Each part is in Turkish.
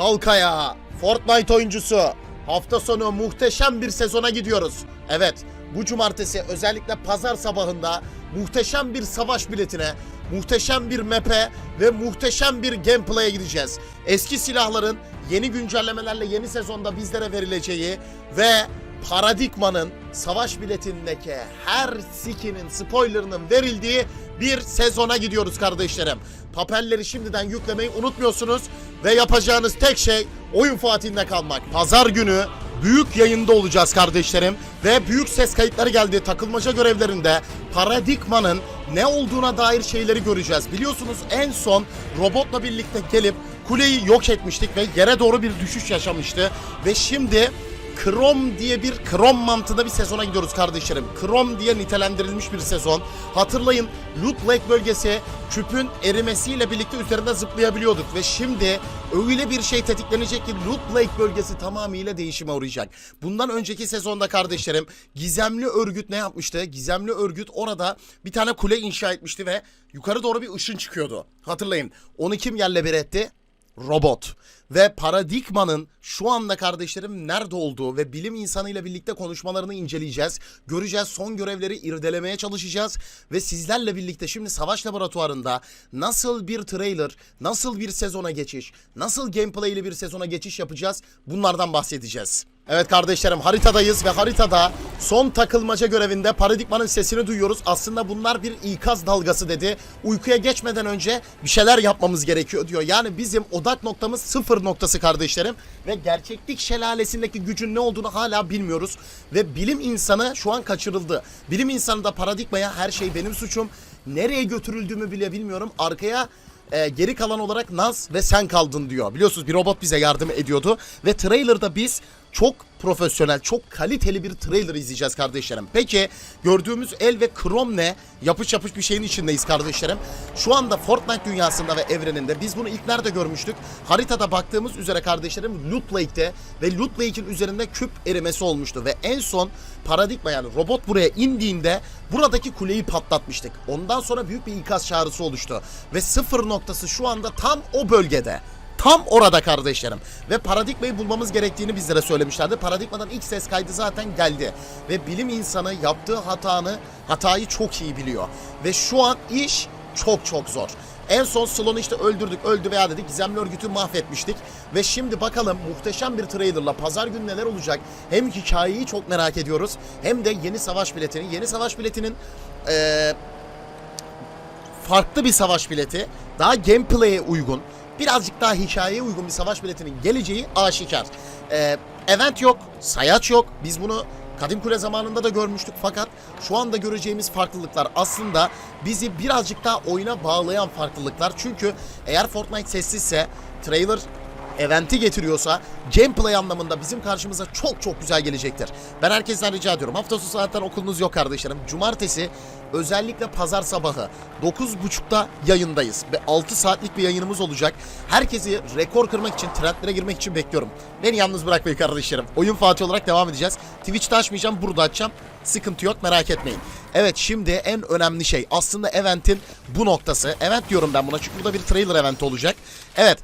Kalkaya, Fortnite oyuncusu. Hafta sonu muhteşem bir sezona gidiyoruz. Evet, bu cumartesi özellikle pazar sabahında muhteşem bir savaş biletine, muhteşem bir map'e ve muhteşem bir gameplay'e gideceğiz. Eski silahların yeni güncellemelerle yeni sezonda bizlere verileceği ve Paradigma'nın savaş biletindeki her skinin spoilerının verildiği bir sezona gidiyoruz kardeşlerim. Papelleri şimdiden yüklemeyi unutmuyorsunuz ve yapacağınız tek şey oyun Fatih'inde kalmak. Pazar günü büyük yayında olacağız kardeşlerim ve büyük ses kayıtları geldi takılmaca görevlerinde Paradigma'nın ne olduğuna dair şeyleri göreceğiz. Biliyorsunuz en son robotla birlikte gelip kuleyi yok etmiştik ve yere doğru bir düşüş yaşamıştı ve şimdi Krom diye bir Krom mantığında bir sezona gidiyoruz kardeşlerim. Krom diye nitelendirilmiş bir sezon. Hatırlayın Loot Lake bölgesi küpün erimesiyle birlikte üzerinde zıplayabiliyorduk ve şimdi öyle bir şey tetiklenecek ki Loot Lake bölgesi tamamıyla değişime uğrayacak. Bundan önceki sezonda kardeşlerim gizemli örgüt ne yapmıştı? Gizemli örgüt orada bir tane kule inşa etmişti ve yukarı doğru bir ışın çıkıyordu. Hatırlayın. Onu kim yerle bir etti? Robot ve paradigmanın şu anda kardeşlerim nerede olduğu ve bilim insanıyla birlikte konuşmalarını inceleyeceğiz. Göreceğiz, son görevleri irdelemeye çalışacağız ve sizlerle birlikte şimdi savaş laboratuvarında nasıl bir trailer, nasıl bir sezona geçiş, nasıl gameplay ile bir sezona geçiş yapacağız bunlardan bahsedeceğiz. Evet kardeşlerim haritadayız ve haritada son takılmaca görevinde paradigmanın sesini duyuyoruz. Aslında bunlar bir ikaz dalgası dedi. Uykuya geçmeden önce bir şeyler yapmamız gerekiyor diyor. Yani bizim odak noktamız sıfır noktası kardeşlerim. Ve gerçeklik şelalesindeki gücün ne olduğunu hala bilmiyoruz. Ve bilim insanı şu an kaçırıldı. Bilim insanı da paradigmaya her şey benim suçum. Nereye götürüldüğümü bile bilmiyorum. Arkaya e, geri kalan olarak Naz ve sen kaldın diyor. Biliyorsunuz bir robot bize yardım ediyordu ve trailer'da biz çok profesyonel, çok kaliteli bir trailer izleyeceğiz kardeşlerim. Peki gördüğümüz el ve krom ne? Yapış yapış bir şeyin içindeyiz kardeşlerim. Şu anda Fortnite dünyasında ve evreninde biz bunu ilk nerede görmüştük? Haritada baktığımız üzere kardeşlerim Loot Lake'te ve Loot Lake'in üzerinde küp erimesi olmuştu ve en son paradigma yani robot buraya indiğinde buradaki kuleyi patlatmıştık. Ondan sonra büyük bir ikaz çağrısı oluştu ve sıfır noktası şu anda tam o bölgede. Tam orada kardeşlerim. Ve paradigmayı bulmamız gerektiğini bizlere söylemişlerdi. Paradigmadan ilk ses kaydı zaten geldi. Ve bilim insanı yaptığı hatanı, hatayı çok iyi biliyor. Ve şu an iş çok çok zor. En son Sloan'u işte öldürdük, öldü veya dedik gizemli örgütü mahvetmiştik. Ve şimdi bakalım muhteşem bir trailerla pazar günü neler olacak. Hem hikayeyi çok merak ediyoruz hem de yeni savaş biletini. Yeni savaş biletinin eee farklı bir savaş bileti, daha gameplay'e uygun, birazcık daha hikayeye uygun bir savaş biletinin geleceği aşikar. Ee, event yok, sayaç yok. Biz bunu Kadim Kule zamanında da görmüştük fakat şu anda göreceğimiz farklılıklar aslında bizi birazcık daha oyuna bağlayan farklılıklar. Çünkü eğer Fortnite sessizse trailer eventi getiriyorsa gameplay anlamında bizim karşımıza çok çok güzel gelecektir. Ben herkesten rica ediyorum. Hafta sonu zaten okulunuz yok kardeşlerim. Cumartesi özellikle pazar sabahı 9.30'da yayındayız. Ve 6 saatlik bir yayınımız olacak. Herkesi rekor kırmak için, trendlere girmek için bekliyorum. Beni yalnız bırakmayın kardeşlerim. Oyun Fatih olarak devam edeceğiz. Twitch'te açmayacağım, burada açacağım. Sıkıntı yok merak etmeyin. Evet şimdi en önemli şey aslında eventin bu noktası. Event diyorum ben buna çünkü burada bir trailer event olacak. Evet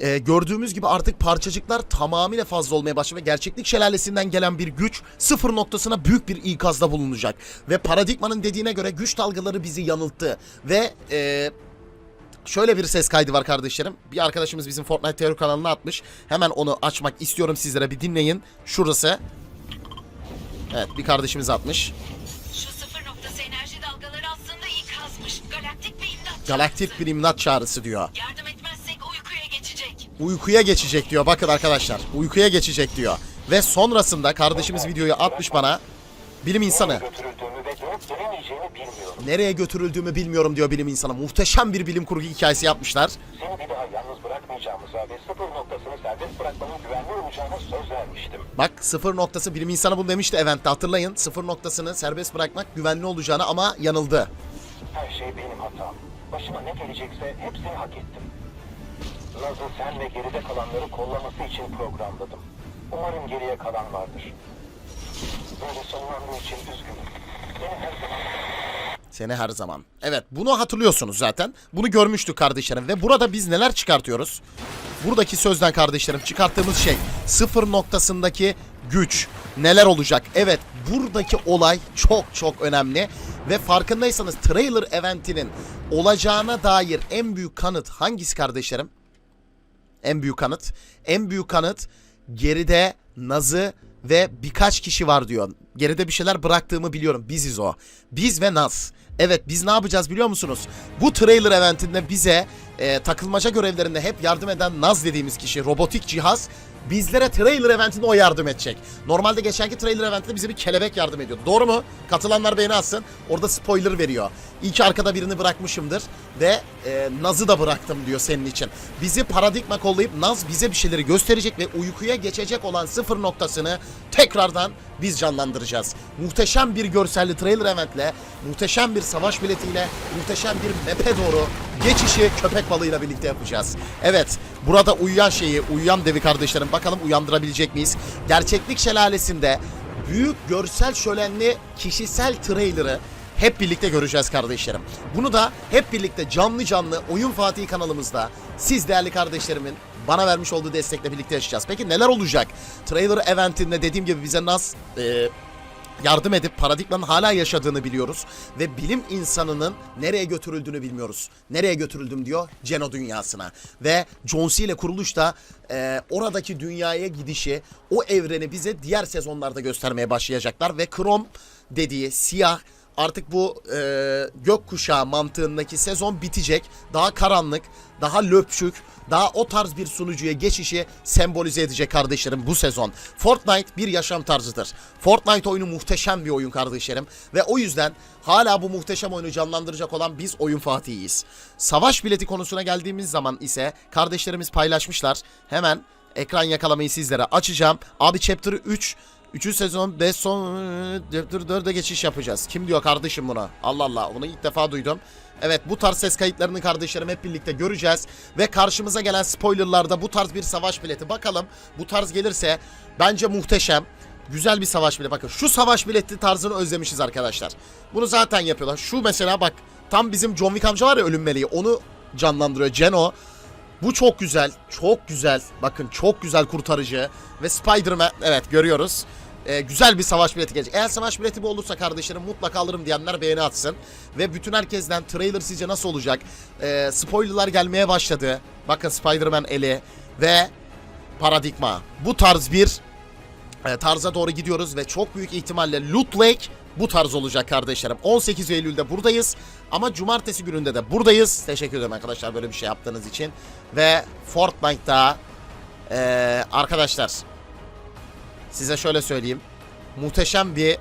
ee, gördüğümüz gibi artık parçacıklar tamamıyla fazla olmaya başladı ve gerçeklik şelalesinden gelen bir güç sıfır noktasına büyük bir ikazda bulunacak. Ve paradigmanın dediğine göre güç dalgaları bizi yanılttı ve ee, şöyle bir ses kaydı var kardeşlerim. Bir arkadaşımız bizim Fortnite teori kanalına atmış. Hemen onu açmak istiyorum sizlere bir dinleyin. Şurası. Evet bir kardeşimiz atmış. Şu sıfır noktası enerji dalgaları aslında ikazmış. Galaktik bir imdat. Galaktik bir imdat çağrısı diyor. Yardım. Uykuya geçecek diyor. Bakın arkadaşlar uykuya geçecek diyor. Ve sonrasında kardeşimiz videoyu atmış bana. Bilim insanı. Nereye götürüldüğümü bilmiyorum diyor bilim insanı. Muhteşem bir bilim kurgu hikayesi yapmışlar. Seni bir daha yalnız bırakmayacağımıza ve sıfır noktasını serbest bırakmanın güvenli olacağına söz vermiştim. Bak sıfır noktası bilim insanı bunu demişti eventte hatırlayın. Sıfır noktasını serbest bırakmak güvenli olacağını ama yanıldı. Her şey benim hatam. Başıma ne gelecekse hepsini hak ettim. Naz'ı sen ve geride kalanları kollaması için programladım. Umarım geriye kalan vardır. Böyle sonlandığı için üzgünüm. Beni her zaman Seni her zaman. Evet bunu hatırlıyorsunuz zaten. Bunu görmüştük kardeşlerim. Ve burada biz neler çıkartıyoruz? Buradaki sözden kardeşlerim çıkarttığımız şey sıfır noktasındaki güç neler olacak? Evet buradaki olay çok çok önemli. Ve farkındaysanız trailer eventinin olacağına dair en büyük kanıt hangisi kardeşlerim? En büyük kanıt. En büyük kanıt geride Naz'ı ve birkaç kişi var diyor. Geride bir şeyler bıraktığımı biliyorum. Biziz o. Biz ve Naz. Evet biz ne yapacağız biliyor musunuz? Bu trailer eventinde bize e, takılmaca görevlerinde hep yardım eden Naz dediğimiz kişi robotik cihaz bizlere trailer eventinde o yardım edecek. Normalde geçenki trailer eventinde bize bir kelebek yardım ediyordu. Doğru mu? Katılanlar beğeni atsın. Orada spoiler veriyor. İyi arkada birini bırakmışımdır ve e, Naz'ı da bıraktım diyor senin için. Bizi paradigma kollayıp Naz bize bir şeyleri gösterecek ve uykuya geçecek olan sıfır noktasını tekrardan biz canlandıracağız. Muhteşem bir görselli trailer eventle, muhteşem bir savaş biletiyle, muhteşem bir map'e doğru geçişi köpek balığıyla birlikte yapacağız. Evet, burada uyuyan şeyi, uyuyan devi kardeşlerim bakalım uyandırabilecek miyiz? Gerçeklik şelalesinde büyük görsel şölenli kişisel trailer'ı hep birlikte göreceğiz kardeşlerim. Bunu da hep birlikte canlı canlı Oyun Fatih kanalımızda siz değerli kardeşlerimin bana vermiş olduğu destekle birlikte yaşayacağız. Peki neler olacak? Trailer eventinde dediğim gibi bize Nas e, yardım edip paradigmanın hala yaşadığını biliyoruz. Ve bilim insanının nereye götürüldüğünü bilmiyoruz. Nereye götürüldüm diyor Ceno dünyasına. Ve John C ile kuruluş da e, oradaki dünyaya gidişi, o evreni bize diğer sezonlarda göstermeye başlayacaklar. Ve Krom dediği siyah artık bu e, gökkuşağı mantığındaki sezon bitecek. Daha karanlık, daha löpçük, daha o tarz bir sunucuya geçişi sembolize edecek kardeşlerim bu sezon. Fortnite bir yaşam tarzıdır. Fortnite oyunu muhteşem bir oyun kardeşlerim. Ve o yüzden hala bu muhteşem oyunu canlandıracak olan biz oyun fatihiyiz. Savaş bileti konusuna geldiğimiz zaman ise kardeşlerimiz paylaşmışlar. Hemen ekran yakalamayı sizlere açacağım. Abi Chapter 3 Üçüncü sezon 5 son Chapter 4'e geçiş yapacağız. Kim diyor kardeşim buna? Allah Allah bunu ilk defa duydum. Evet bu tarz ses kayıtlarını kardeşlerim hep birlikte göreceğiz. Ve karşımıza gelen spoilerlarda bu tarz bir savaş bileti. Bakalım bu tarz gelirse bence muhteşem. Güzel bir savaş bileti. Bakın şu savaş bileti tarzını özlemişiz arkadaşlar. Bunu zaten yapıyorlar. Şu mesela bak tam bizim John Wick amca var ya ölüm meleği. Onu canlandırıyor Ceno. Bu çok güzel. Çok güzel. Bakın çok güzel kurtarıcı. Ve Spider-Man evet görüyoruz. Ee, güzel bir savaş bileti gelecek. Eğer savaş bileti bu olursa kardeşlerim mutlaka alırım diyenler beğeni atsın. Ve bütün herkesten trailer sizce nasıl olacak? Ee, spoilerlar gelmeye başladı. Bakın Spider-Man eli ve paradigma. Bu tarz bir e, tarza doğru gidiyoruz ve çok büyük ihtimalle Loot Lake bu tarz olacak kardeşlerim. 18 Eylül'de buradayız ama cumartesi gününde de buradayız. Teşekkür ederim arkadaşlar böyle bir şey yaptığınız için. Ve Fortnite'da e, arkadaşlar size şöyle söyleyeyim. Muhteşem bir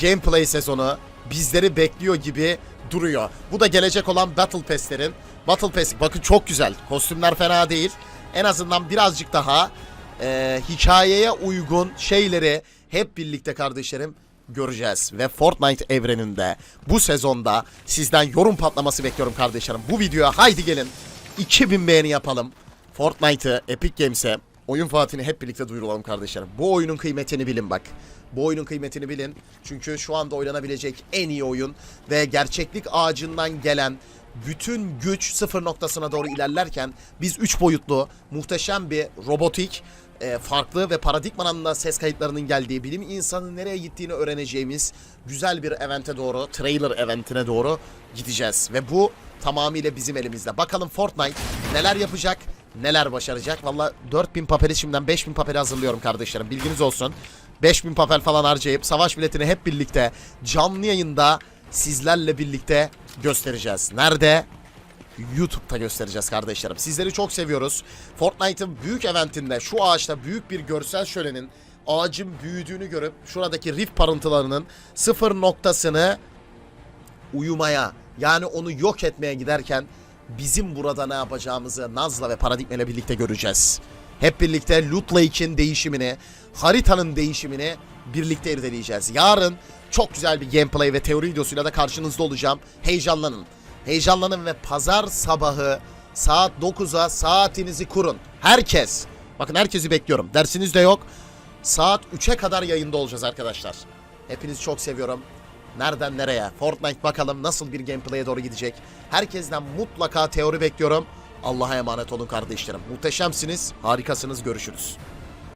gameplay sezonu bizleri bekliyor gibi duruyor. Bu da gelecek olan Battle Pass'lerin. Battle Pass bakın çok güzel. Kostümler fena değil. En azından birazcık daha e, hikayeye uygun şeyleri hep birlikte kardeşlerim göreceğiz. Ve Fortnite evreninde bu sezonda sizden yorum patlaması bekliyorum kardeşlerim. Bu videoya haydi gelin 2000 beğeni yapalım. Fortnite'ı Epic Games'e oyun Fatih'ini hep birlikte duyuralım kardeşlerim. Bu oyunun kıymetini bilin bak. Bu oyunun kıymetini bilin. Çünkü şu anda oynanabilecek en iyi oyun ve gerçeklik ağacından gelen bütün güç sıfır noktasına doğru ilerlerken biz 3 boyutlu muhteşem bir robotik e, farklı ve paradigmanın da ses kayıtlarının geldiği bilim insanın nereye gittiğini öğreneceğimiz güzel bir evente doğru trailer eventine doğru gideceğiz ve bu tamamıyla bizim elimizde. Bakalım Fortnite neler yapacak neler başaracak. Valla 4000 papeli şimdiden 5000 papeli hazırlıyorum kardeşlerim bilginiz olsun. 5000 papel falan harcayıp savaş biletini hep birlikte canlı yayında sizlerle birlikte göstereceğiz. Nerede? YouTube'da göstereceğiz kardeşlerim. Sizleri çok seviyoruz. Fortnite'ın büyük eventinde şu ağaçta büyük bir görsel şölenin ağacın büyüdüğünü görüp şuradaki rift parıntılarının sıfır noktasını uyumaya yani onu yok etmeye giderken bizim burada ne yapacağımızı Naz'la ve Paradigma ile birlikte göreceğiz. Hep birlikte Loot Lake'in değişimini, haritanın değişimini birlikte irdeleyeceğiz. Yarın çok güzel bir gameplay ve teori videosuyla da karşınızda olacağım. Heyecanlanın. Heyecanlanın ve pazar sabahı saat 9'a saatinizi kurun. Herkes. Bakın herkesi bekliyorum. Dersiniz de yok. Saat 3'e kadar yayında olacağız arkadaşlar. Hepinizi çok seviyorum. Nereden nereye? Fortnite bakalım nasıl bir gameplay'e doğru gidecek. Herkesten mutlaka teori bekliyorum. Allah'a emanet olun kardeşlerim. Muhteşemsiniz, harikasınız. Görüşürüz.